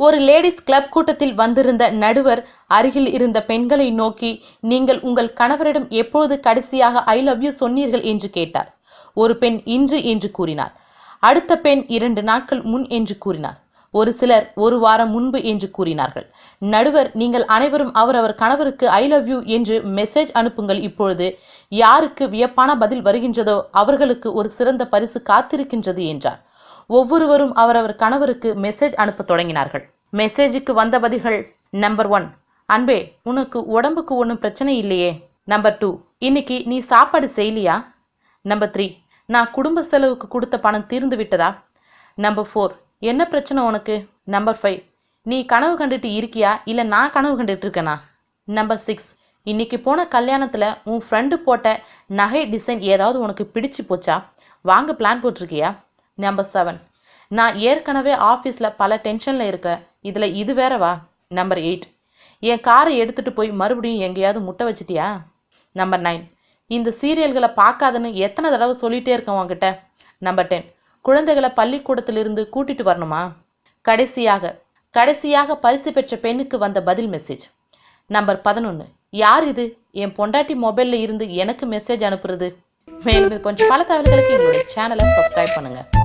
ஒரு ladies club கூட்டத்தில் வந்திருந்த நடுவர் அருகில் இருந்த பெண்களை நோக்கி நீங்கள் உங்கள் கணவரிடம் எப்போது கடைசியாக ஐ லவ் யூ சொன்னீர்கள்? என்று கேட்டார். ஒரு பெண் இன்று என்று கூறினார். அடுத்த பெண் இரண்டு நாட்கள் முன் என்று கூறினார். ஒரு சிலர் ஒரு வாரம் முன்பு என்று கூறினார்கள். நடுவர் நீங்கள் அனைவரும் அவரவர் கணவருக்கு ஐ லவ் யூ என்று மெசேஜ் அனுப்புங்கள். இப்பொழுது யாருக்கு வியப்பான பதில் வருகின்றதோ அவர்களுக்கு ஒரு சிறந்த பரிசு காத்திருக்கின்றது என்றார். ஒவ்வொருவரும் அவரவர் கணவருக்கு மெசேஜ் அனுப்ப தொடங்கினார்கள். மெசேஜுக்கு வந்த பதில்கள் நம்பர் ஒன் அன்பே உனக்கு உடம்புக்கு ஒன்றும் பிரச்சனை இல்லையே. நம்பர் டூ இன்னைக்கு நீ சாப்பாடு செய்யலியா? நம்பர் த்ரீ நான் குடும்ப செலவுக்கு கொடுத்த பணம் தீர்ந்து விட்டதா? நம்பர் ஃபோர் என்ன பிரச்சனை உனக்கு? நம்பர் ஃபைவ் நீ கனவு கண்டுட்டு இருக்கியா? இல்லை நான் கனவு கண்டுட்டு இருக்கேனா? நம்பர் சிக்ஸ் இன்னைக்கு போன கல்யாணத்தில் உன் ஃப்ரெண்டு போட்ட நகை டிசைன் ஏதாவது உனக்கு பிடிச்சு போச்சா? வாங்க பிளான் போட்டிருக்கியா? நம்பர் செவன் நான் ஏற்கனவே ஆஃபீஸில் பல டென்ஷனில் இருக்கேன். இதில் இது வேறவா நம்பர் எயிட் என் காரை எடுத்துகிட்டு போய் மறுபடியும் எங்கேயாவது முட்டை வச்சிட்டியா? நம்பர் நைன் இந்த சீரியல்களை பார்க்காதுன்னு எத்தனை தடவை சொல்லிகிட்டே இருக்கேன் உங்ககிட்ட நம்பர் டென் குழந்தைகளை பள்ளிக்கூடத்திலிருந்து கூட்டிட்டு வரணுமா? கடைசியாக. கடைசியாக பரிசு பெற்ற பெண்ணுக்கு வந்த பதில் மெசேஜ் நம்பர் பதினொன்று யார் இது? என் பொண்டாட்டி மொபைலில் இருந்து எனக்கு மெசேஜ் அனுப்புறது. மேலும் இது கொஞ்சம் பல தகவல்களுக்கு எங்களுடைய சேனலை சப்ஸ்கிரைப் பண்ணுங்கள்